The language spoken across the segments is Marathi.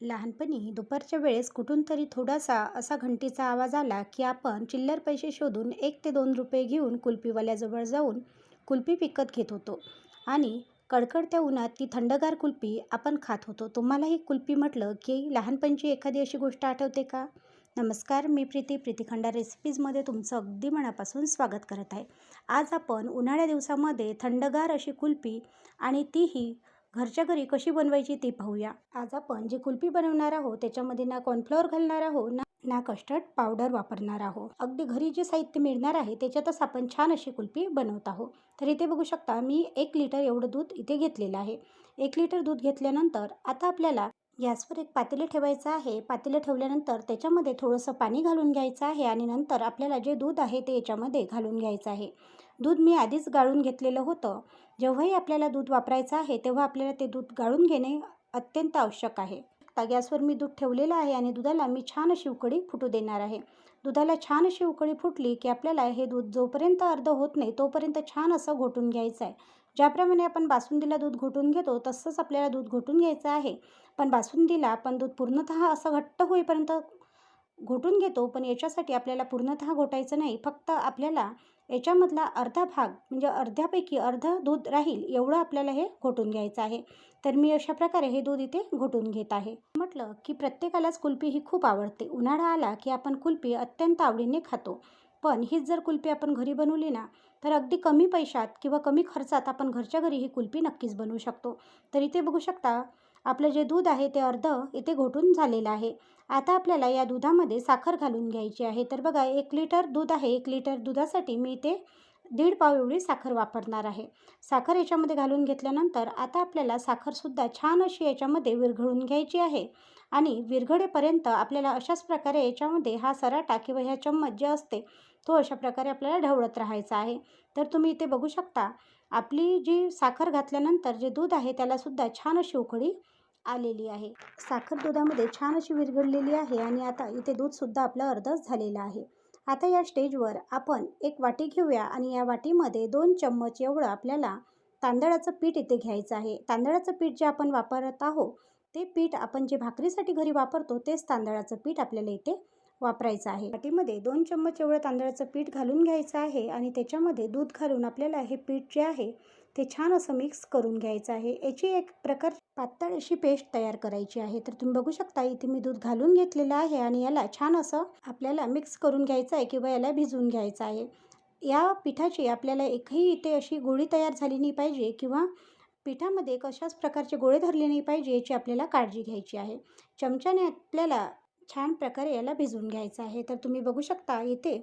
लहानपणी दुपारच्या वेळेस कुठून तरी थोडासा असा घंटीचा आवाज आला की आपण चिल्लर पैसे शोधून एक ते दोन रुपये घेऊन कुल्फीवाल्याजवळ जाऊन कुल्फी विकत घेत होतो. आणि कडकडत्या उन्हात ती थंडगार कुल्फी आपण खात होतो. तुम्हालाही कुल्फी म्हटलं की लहानपणची एखादी अशी गोष्ट आठवते का? नमस्कार मी प्रीती. प्रीतीखंडा रेसिपीजमध्ये तुमचं अगदी मनापासून स्वागत करत आहे. आज आपण उन्हाळ्या दिवसामध्ये थंडगार अशी कुल्फी आणि तीही घरच्या घरी कशी बनवायची ती पाहूया. आज आपण जी कुल्फी बनवणार आहोत त्याच्यामध्ये ना कॉर्नफ्लॉवर घालणार आहोत ना ना कस्टर्ड पावडर वापरणार आहोत. अगदी घरी जे साहित्य मिळणार आहे त्याच्यातच आपण छान अशी कुल्फी बनवत आहोत. तर इथे बघू शकता मी एक लिटर एवढं दूध इथे घेतलेलं आहे. एक लिटर दूध घेतल्यानंतर आता आपल्याला गॅसवर एक पातेले ठेवायचं आहे. पातेले ठेवल्यानंतर त्याच्यामध्ये थोडंसं पाणी घालून घ्यायचं आहे आणि नंतर आपल्याला जे दूध आहे ते याच्यामध्ये घालून घ्यायचं आहे. दूध मी आधीच गाळून घेतलेलं होतं. जेव्हाही आपल्याला दूध वापरायचं आहे तेव्हा आपल्याला ते दूध गाळून घेणे अत्यंत आवश्यक आहे. आता गॅसवर मी दूध ठेवलेलं आहे आणि दुधाला मी छान अशी उकळी फुटू देणार आहे. दुधाला छान अशी उकळी फुटली की आपल्याला हे दूध जोपर्यंत अर्ध होत नाही तोपर्यंत छान असं घोटून घ्यायचं आहे. ज्याप्रमाणे आपण बासुंदीला दूध घोटून घेतो तसंच आपल्याला दूध घोटून घ्यायचं आहे. पण बासुंदीला आपण दूध पूर्णतः असं घट्ट होईपर्यंत घोटून घेतो पण याच्यासाठी आपल्याला पूर्णतः घोटायचं नाही. फक्त आपल्याला याच्यामधला अर्धा भाग म्हणजे अर्ध्यापैकी अर्धं दूध राहील एवढं आपल्याला हे घोटून घ्यायचं आहे. तर मी अशा प्रकारे हे दूध इथे घोटून घेत आहे. म्हटलं की प्रत्येकालाच कुल्फी ही खूप आवडते. उन्हाळा आला की आपण कुल्फी अत्यंत आवडीने खातो. पण हीच जर कुल्फी आपण घरी बनवली ना तर अगदी कमी पैशात किंवा कमी खर्चात आपण घरच्या घरी ही कुल्फी नक्कीच बनवू शकतो. तर इथे बघू शकता आपलं जे दूध आहे ते अर्ध इथे घोटून झालेलं आहे. आता आपल्याला या दुधामध्ये साखर घालून घ्यायची आहे. तर बघा एक लिटर दूध आहे. एक लिटर दुधासाठी मी इथे दीड पाव एवढी साखर वापरणार आहे. साखर याच्यामध्ये घालून घेतल्यानंतर आता आपल्याला साखरसुद्धा छान अशी याच्यामध्ये विरघळून घ्यायची आहे. आणि विरघळेपर्यंत आपल्याला अशाच प्रकारे याच्यामध्ये हा सराटा किंवा ह्या चम्मच जे असते तो अशा प्रकारे आपल्याला ढवळत राहायचा आहे. तर तुम्ही इथे बघू शकता आपली जी साखर घातल्यानंतर जे दूध आहे त्यालासुद्धा छान अशी उकळी आलेली आहे. साखर दुधामध्ये छान अशी विरघळलेली आहे आणि आता इथे दूधसुद्धा आपलं अर्धच झालेलं आहे. आता या स्टेजवर आपण एक वाटी घेऊया आणि या वाटीमध्ये दोन चम्मच एवढं आपल्याला तांदळाचं पीठ इथे घ्यायचं आहे. तांदळाचं पीठ जे आपण वापरत आहोत ते पीठ आपण जे भाकरीसाठी घरी वापरतो तेच तांदळाचं पीठ आपल्याला इथे वापरायचं आहे. वाटीमध्ये दोन चम्मच एवढं तांदळाचं पीठ घालून घ्यायचं आहे आणि त्याच्यामध्ये दूध घालून आपल्याला हे पीठ जे आहे ते छान असं मिक्स करून घ्यायचं आहे. याची एक प्रकार पातळ अशी पेस्ट तयार करायची आहे. तर तुम्ही बघू शकता इथे मी दूध घालून घेतलेलं आहे आणि याला छान असं आपल्याला मिक्स करून घ्यायचं आहे किंवा याला भिजवून घ्यायचं आहे. या पिठाची आपल्याला एकही इथे अशी गोळी तयार झाली नाही पाहिजे किंवा पिठामध्ये कशाच प्रकारचे गोळे धरले नाही पाहिजे याची आपल्याला काळजी घ्यायची आहे. चमच्याने आपल्याला छान प्रकारे याला भिजवून घ्यायचं आहे. तर तुम्ही बघू शकता इथे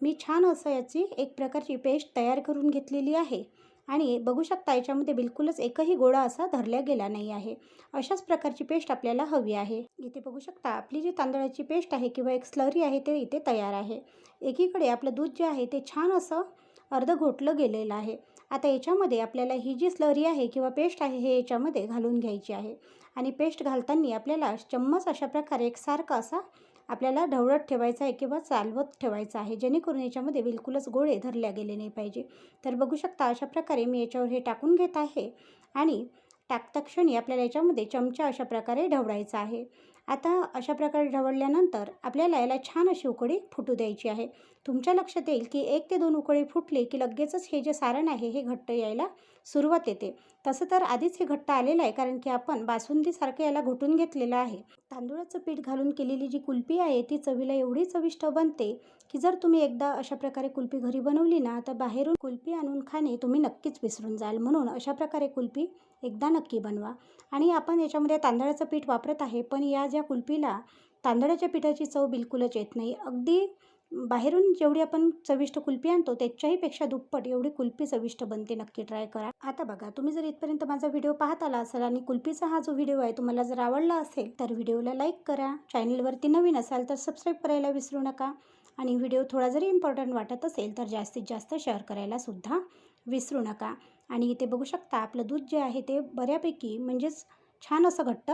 मी छान असं याची एक प्रकारची पेस्ट तयार करून घेतलेली आहे. आणि बघू शकता याच्यामध्ये बिलकुलच एकही गोळा असा धरला गेला नाही आहे. अशाच प्रकारची पेस्ट आपल्याला हवी आहे. इथे बघू शकता आपली जी तांदळाची पेस्ट आहे किंवा एक स्लरी आहे ते इथे तयार आहे. एकीकडे आपलं दूध जे आहे ते छान असं अर्ध घोटलं गेलेलं आहे. आता याच्यामध्ये आपल्याला ही जी स्लरी आहे किंवा पेस्ट आहे हे याच्यामध्ये घालून घ्यायची आहे. आणि पेस्ट घालताना आपल्याला चम्मच अशा प्रकारे एकसारखा असा आपल्याला ढवळत ठेवायचा आहे किंवा चालवत ठेवायचा आहे जेणेकरून याच्यामध्ये बिलकुलच गोळे धरल्या गेले नाही पाहिजे. तर बघू शकता अशा प्रकारे मी याच्यावर हे टाकून घेत आहे आणि टाकता क्षणी आपल्याला याच्यामध्ये चमचा अशा प्रकारे ढवळायचा आहे. आता अशा प्रकारे ढवळल्यानंतर आपल्याला याला छान अशी उकळी फुटू द्यायची आहे. तुमच्या लक्षात येईल की एक ते दोन उकळी फुटली की लगेचच हे जे सारण आहे हे घट्ट यायला सुरुवात येते. तसं तर आधीच हे घट्ट आलेलं आहे कारण की आपण बासुंदीसारखं याला घुटून घेतलेलं आहे. तांदूळाचं पीठ घालून केलेली जी कुल्फी आहे ती चवीला एवढी चविष्ट बनते की जर तुम्ही एकदा अशा प्रकारे कुल्फी घरी बनवली ना तर बाहेरून कुल्फी आणून खाणे तुम्ही नक्कीच विसरून जाल. म्हणून अशा प्रकारे कुल्फी एकदा नक्की बनवा. आणि आपण याच्यामध्ये तांदळाचं पीठ वापरत आहे पण या ज्या कुल्फीला तांदळाच्या पिठाची चव बिलकुलच येत नाही. अगदी बाहेरून जेवढी आपण चविष्ट कुल्फी आणतो त्याच्याही पेक्षा दुप्पट एवढी कुल्फी चविष्ट बनते. नक्की ट्राय करा. आता बघा तुम्ही जर इथपर्यंत माझा व्हिडिओ पाहत आला असाल आणि कुल्फीचा हा जो व्हिडिओ आहे तुम्हाला जर आवडला असेल तर व्हिडिओला लाईक करा. चॅनलवरती नवीन असाल तर सबस्क्राईब करायला विसरू नका. आणि व्हिडिओ थोडा जरी इम्पॉर्टंट वाटत असेल तर जास्तीत जास्त शेअर करायला सुद्धा विसरू नका. आणि इथे बघू शकता आपलं दूध जे आहे ते बऱ्यापैकी म्हणजेच छान असं घट्ट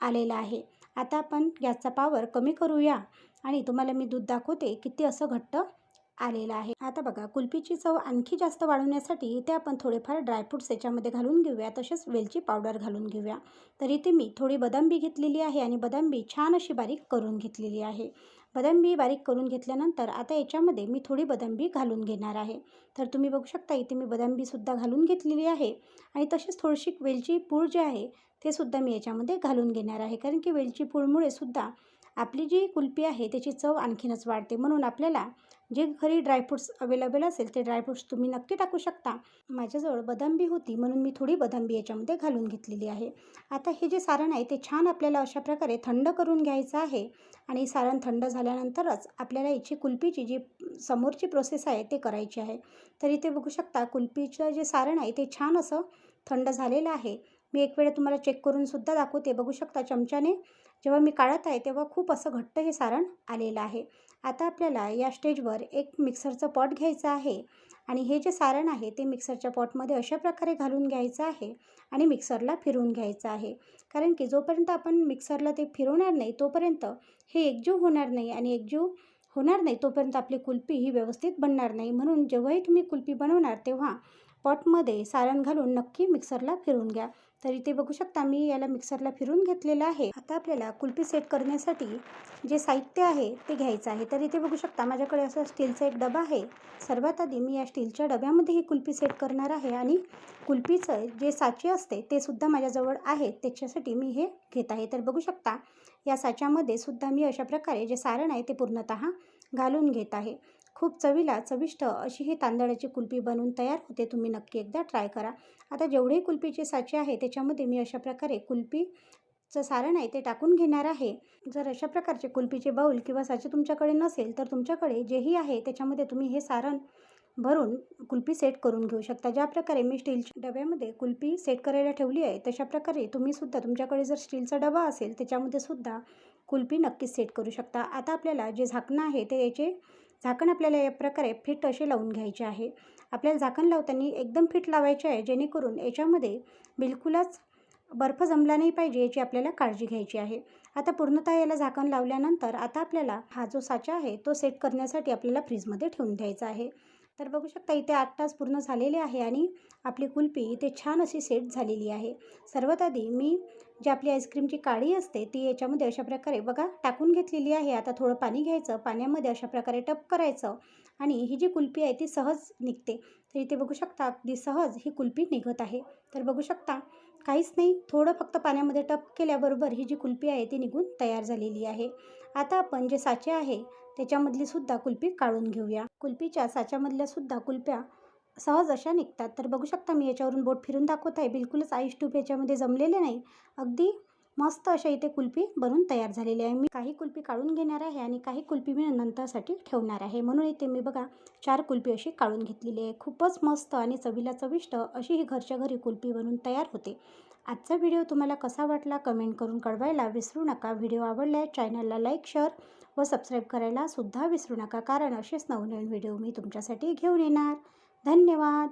आलेलं आहे. आता आपण गॅसचा पावर कमी करूया. आणि तुम्हाला मी दूध दाखवते किती असं घट्ट आलेला आहे. आता बघा कुल्फीची चव आणखी जास्त वाढवण्यासाठी इथे आपण थोडेफार ड्रायफ्रुट्स याच्यामध्ये घालून घेऊया. तसेच वेलची पावडर घालून घेऊया. तर इथे मी थोडी बदामबी घेतलेली आहे आणि बदामबी छान अशी बारीक करून घेतलेली आहे. बदामबी बारीक करून घेतल्यानंतर आता याच्यामध्ये मी थोडी बदामबी घालून घेणार आहे. तर तुम्ही बघू शकता इथे मी बदामबीसुद्धा घालून घेतलेली आहे. आणि तसेच थोडीशी वेलची पूळ जे आहे ते सुद्धा मी याच्यामध्ये घालून घेणार आहे. कारण की वेलची पूळमुळे सुद्धा आपली जी कुल्फी आहे त्याची चव आणखीनच वाढते. म्हणून आपल्याला जे घरी ड्रायफ्रूट्स अवेलेबल असेल ते ड्रायफ्रूट्स तुम्ही नक्की टाकू शकता. माझ्याजवळ बदामबी होती म्हणून मी थोडी बदामबी याच्यामध्ये घालून घेतलेली आहे. आता हे जे सारण आहे ते छान आपल्याला अशा प्रकारे थंड करून घ्यायचं आहे. आणि सारण थंड झाल्यानंतरच आपल्याला याची कुल्फीची जी समोरची प्रोसेस आहे ते करायची आहे. तर इथे बघू शकता कुल्फीचं जे सारण आहे ते छान असं थंड झालेलं आहे. मी एक वेळा तुम्हाला चेक करून सुद्धा दाखवते. बघू शकता चमच्याने. जेव्हा मी काढत आहे तेव्हा खूप असं घट्ट हे सारण आलेलं आहे. आता आपल्याला या स्टेजवर एक मिक्सरचं पॉट घ्यायचं आहे. आणि हे जे सारण आहे ते मिक्सरच्या पॉटमध्ये अशा प्रकारे घालून घ्यायचं आहे आणि मिक्सरला फिरवून घ्यायचं आहे. कारण की जोपर्यंत आपण मिक्सरला ते फिरवणार नाही तोपर्यंत हे एकजीव होणार नाही आणि एकजीव होणार नाही तोपर्यंत आपली कुल्फी ही व्यवस्थित बनणार नाही. म्हणून जेव्हाही तुम्ही कुल्फी बनवणार तेव्हा पॉटमध्ये सारण घालून नक्की मिक्सरला फिरवून घ्या. तर इथे बघू शकता मी याला मिक्सरला फिरून घेतलेलं आहे. आता आपल्याला कुल्फी सेट करण्यासाठी जे साहित्य आहे ते घ्यायचं आहे. तर इथे बघू शकता माझ्याकडे असं स्टीलचा एक डबा आहे. सर्वात आधी मी या स्टीलच्या डब्यामध्ये ही कुल्फी सेट करणार आहे आणि कुल्फीचं जे साचे असते ते सुद्धा माझ्याजवळ आहे. त्याच्यासाठी मी हे घेत आहे. तर बघू शकता या साच्यामध्ये सुद्धा मी अशा प्रकारे जे सारण आहे ते पूर्णतः घालून घेत आहे. खूप चवीला चविष्ट अशी ही तांदळाची कुल्फी बनवून तयार होते. तुम्ही नक्की एकदा ट्राय करा. आता जेवढे कुल्फीचे साचे आहे त्याच्यामध्ये मी अशा प्रकारे कुल्फीचं सारण आहे ते टाकून घेणार आहे. जर अशा प्रकारचे कुल्फीचे बाऊल किंवा साचे तुमच्याकडे नसेल तर तुमच्याकडे जेही आहे त्याच्यामध्ये तुम्ही हे सारण भरून कुल्फी सेट करून घेऊ शकता. ज्या प्रकारे मी स्टीलच्या डब्यामध्ये कुल्फी सेट करायला ठेवली आहे तशा प्रकारे तुम्हीसुद्धा तुमच्याकडे जर स्टीलचा डबा असेल त्याच्यामध्ये सुद्धा कुल्फी नक्कीच सेट करू शकता. आता आपल्याला जे झाकणं आहे ते याचे झाकण आपल्याला या प्रकारे फिट असे लावून घ्यायचे आहे. आपल्याला झाकण लावताना एकदम फिट लावायचे आहे जेणेकरून याच्यामध्ये बिलकुलच बर्फ जमला नाही पाहिजे याची आपल्याला काळजी घ्यायची आहे. आता पूर्णतः याला झाकण लावल्यानंतर आता आपल्याला हा जो साचा आहे तो सेट करण्यासाठी आपल्याला फ्रीजमध्ये ठेवून द्यायचा आहे. तर बघू शकता इथे आठ तास पूर्ण झालेले आहे आणि आपली कुल्फी इथे छान अशी सेट झालेली आहे. सर्वात आधी मी जी आपली आईस्क्रीमची काळी असते ती याच्यामध्ये अशा प्रकारे बघा टाकून घेतलेली आहे. आता थोडं पाणी घ्यायचं पाण्यामध्ये अशा प्रकारे टप करायचं आणि ही जी कुल्फी आहे ती सहज निघते. तर इथे बघू शकता अगदी सहज ही कुल्फी निघत आहे. तर बघू शकता काहीच नाही थोडं फक्त पाण्यामध्ये टप केल्याबरोबर ही जी कुल्फी आहे ती निघून तयार झालेली आहे. आता आपण जे साचे आहे त्याच्यामधली सुद्धा कुल्फी काढून घेऊया. कुल्फीच्या साच्यामधल्या सुद्धा कुल्फ्या सहज अशा निघतात. तर बघू शकता मी याच्यावरून बोट फिरून दाखवत आहे. बिलकुलच आईस टूप याच्यामध्ये जमलेले नाही. अगदी मस्त अशा इथे कुल्फी बनून तयार झालेली आहे. मी काही कुल्फी काढून घेणार आहे आणि काही कुल्फी मी नंतरसाठी ठेवणार आहे. म्हणून इथे मी बघा चार कुल्फी अशी काढून घेतलेली आहे. खूपच मस्त आणि चवीला चविष्ट अशी ही घरच्या घरी कुल्फी बनून तयार होते. आजचा व्हिडिओ तुम्हाला कसा वाटला कमेंट करून कळवायला विसरू नका. व्हिडिओ आवडल्यास चॅनलला लाईक शेअर व सबस्क्राईब करायला सुद्धा विसरू नका. कारण असेच नवनवीन व्हिडिओ मी तुमच्यासाठी घेऊन येणार. धन्यवाद.